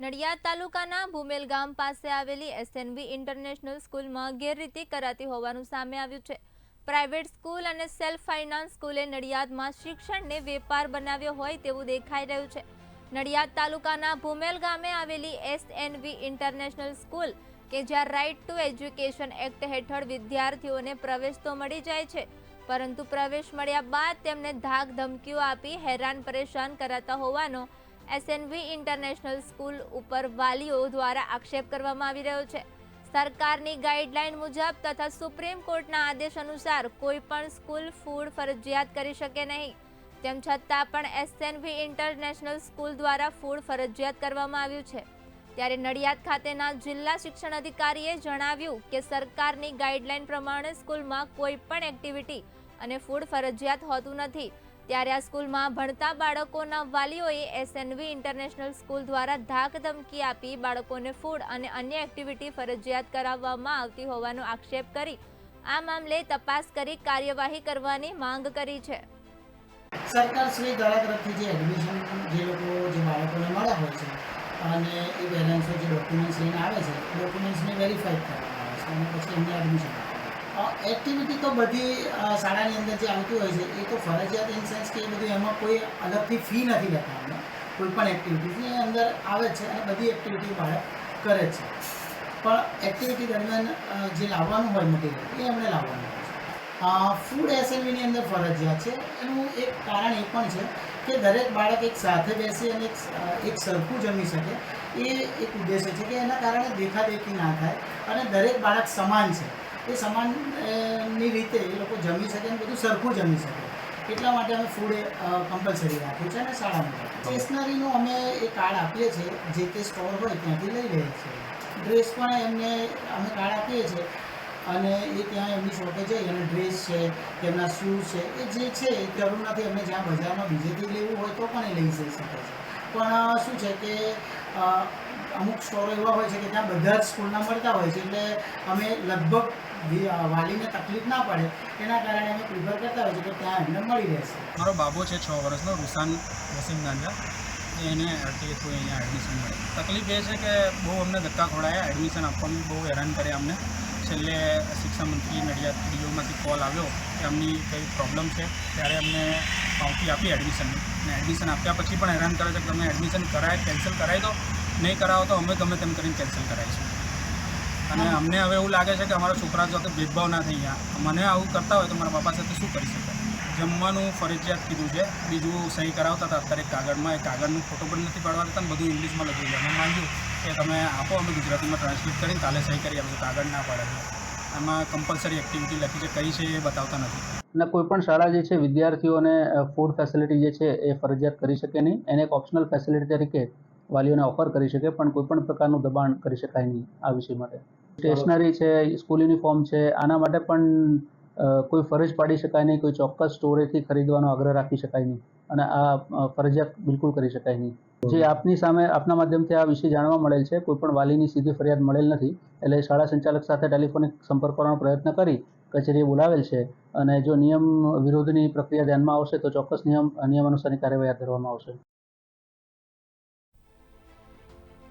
નડિયાદ તાલુકાના ભૂમેલ ગામ પાસે આવેલી એસએનવી ઇન્ટરનેશનલ સ્કૂલમાં ગેરરીતિ કરાતી હોવાનું સામે આવ્યું છે. પ્રાઇવેટ સ્કૂલ અને સેલ્ફ ફાઇનાન્સ સ્કૂલે નડિયાદમાં શિક્ષણને વેપાર બનાવ્યો હોય તેવું દેખાઈ રહ્યું છે. નડિયાદ તાલુકાના ભૂમેલ ગામે આવેલી એસએનવી ઇન્ટરનેશનલ સ્કૂલ કે જ્યાં રાઇટ ટુ એજ્યુકેશન એક્ટ હેઠળ વિદ્યાર્થીઓને પ્રવેશ તો મળી જાય છે, પરંતુ પ્રવેશ મળ્યા બાદ તેમને ધાક ધમકીઓ આપી હેરાન પરેશાન કરાતા હોવાનો એસએનવી ઇન્ટરનેશનલ સ્કૂલ ઉપર વાલીઓ દ્વારા આક્ષેપ કરવામાં આવી રહ્યો છે. સરકારની ગાઈડલાઈન મુજબ તથા સુપ્રીમ કોર્ટના આદેશ અનુસાર કોઈ પણ સ્કૂલ ફૂડ ફરજિયાત કરી શકે નહીં. તેમ છતાં પણ એસએનવી ઇન્ટરનેશનલ સ્કૂલ દ્વારા ફૂડ ફરજિયાત કરવામાં આવ્યું છે. ત્યારે નડિયાદ ખાતેના જિલ્લા શિક્ષણ અધિકારીએ જણાવ્યું કે સરકારની ગાઈડલાઈન પ્રમાણે સ્કૂલમાં કોઈ પણ એક્ટિવિટી અને ફૂડ ફરજિયાત હોતું નથી. ત્યારે આ સ્કૂલમાં ભણતા બાળકોના વાલીઓએ એસએનવી ઇન્ટરનેશનલ સ્કૂલ દ્વારા ધાક ધમકી આપી બાળકોને ફૂડ અને અન્ય એક્ટિવિટી ફરજિયાત કરાવવામાં આવતી હોવાનો આક્ષેપ કરી આ મામલે તપાસ કરી કાર્યવાહી કરવાની માંગ કરી છે. સરકાર શ્રી દ્વારા તરફથી જે એડમિશન જે લોકો, જે બાળકોને મળ્યા હોય છે અને એ બેલેન્સો જે ડોક્યુમેન્ટ્સ લઈને આવે છે ડોક્યુમેન્ટ્સને વેરીફાઈ કરવામાં આવે છે અને પછી એમને એડમિશન એક્ટિવિટી તો બધી શાળાની અંદર જે આવતી હોય છે, એ તો ફરજિયાત ઇન સેન્સ કે એ બધું એમાં કોઈ અલગથી ફી નથી લેતા કોઈ પણ એક્ટિવિટીની અંદર આવે છે અને બધી એક્ટિવિટી બાળક કરે છે. પણ એક્ટિવિટી દરમિયાન જે લાવવાનું હોય મટીરિયલ એ એમણે લાવવાનું હોય છે. ફૂડ એસએલવીની અંદર ફરજિયાત છે. એનું એક કારણ એ પણ છે કે દરેક બાળક એક સાથે બેસી અને એક સરખું જમી શકે. એ એક ઉદ્દેશ્ય છે કે એના કારણે દેખાદેખી ના થાય અને દરેક બાળક સમાન છે. એ સમાનની રીતે એ લોકો જમી શકે અને બધું સરખું જમી શકે. એટલા માટે અમે ફૂડ કમ્પલસરી રાખ્યું છે અને શાળામાં સ્ટેશનરીનું અમે એ કાર્ડ આપીએ છીએ, જે તે સ્ટોર હોય ત્યાંથી લઈ લઈએ છીએ. ડ્રેસ પણ એમને, અમે કાર્ડ આપીએ છીએ અને એ ત્યાં એમની શોપે જઈ અને ડ્રેસ છે, તેમના શૂઝ છે, એ જે છે એ કરુણાથી અમે જ્યાં બજારમાં બીજેથી લેવું હોય તો પણ એ લઈ જઈ શકે છે. પણ શું છે કે અમુક સ્ટોરો એવા હોય છે કે ત્યાં બધા જ સ્કૂલના મળતા હોય છે. એટલે અમે લગભગ વાલીને તકલીફ ના પડે એના કારણે અમે પ્રિફર કરતા છે કે ત્યાં એમને મળી રહેશે. મારો બાબો છે છ વર્ષનો, રૂસાન વસીમ ગાંજા એને આરટીએ થ્રુ અહીંયા એડમિશન મળે. તકલીફ એ છે કે બહુ અમને ધક્કા ખોડાયા એડમિશન આપવામાં બહુ હેરાન કર્યા અમને. છેલ્લે શિક્ષા મંત્રી નડિયાદ ડીઓમાંથી કોલ આવ્યો કે અમની કઈ પ્રોબ્લેમ છે, ત્યારે અમને પાવતી આપી એડમિશનની અને એડમિશન આપ્યા પછી પણ હેરાન કરે છે કે તમે એડમિશન કરાય કેન્સલ કરાવી દો. નહીં કરાવો તો અમે ગમે તેમ કરીને કેન્સલ કરાવીશું. અને અમને હવે એવું લાગે છે કે અમારા છોકરા સાથે ભેદભાવ ના થઈ ગયા. મને આવું કરતા હોય તો મારા બાપા સાથે શું કરી શકાય જમવાનું ફરજિયાત કીધું છે. બીજું સહી કરાવતા હતા. અત્યારે કાગળમાં એ કાગળનું ફોટો પણ નથી પાડવા દેતા બધું ઇંગ્લિશમાં લખી ગયા મેં માંગ્યું કે તમે આપો, અમે ગુજરાતીમાં ટ્રાન્સલેટ કરીને કાલે સહી કરી આપીશું કાગળ ના પાડે એમાં કમ્પલસરી એક્ટિવિટી લખી છે. કઈ છે એ બતાવતા નથી. અને કોઈ પણ શાળા જે છે, વિદ્યાર્થીઓને ફૂડ ફેસિલિટી જે છે એ ફરજિયાત કરી શકે નહીં. એને એક ઓપ્શનલ ફેસિલિટી તરીકે વાલીઓને ઓફર કરી શકે, પણ કોઈ પણ પ્રકારનું દબાણ કરી શકાય નહીં આ વિષય માટે. સ્ટેશનરી છે સ્કૂલ યુનિફોર્મ છે, આના માટે પણ કોઈ ફરજ પાડી શકાય નહીં, કોઈ ચોક્કસ સ્ટોરેથી ખરીદવાનો આગ્રહ રાખી શકાય નહીં અને આ ફરજિયાત બિલકુલ કરી શકાય નહીં. જે આપની સામે, આપના માધ્યમથી આ વિશે જાણવા મળેલ છે, કોઈ પણ વાલીની સીધી ફરિયાદ મળેલ નથી, એટલે શાળા સંચાલક સાથે ટેલિફોનિક સંપર્ક કરવાનો પ્રયત્ન કરી કચેરીએ બોલાવેલ છે અને જો નિયમ વિરોધની પ્રક્રિયા ધ્યાનમાં આવશે તો ચોક્કસ નિયમ નિયમ અનુસારની કાર્યવાહી હાથ ધરવામાં આવશે.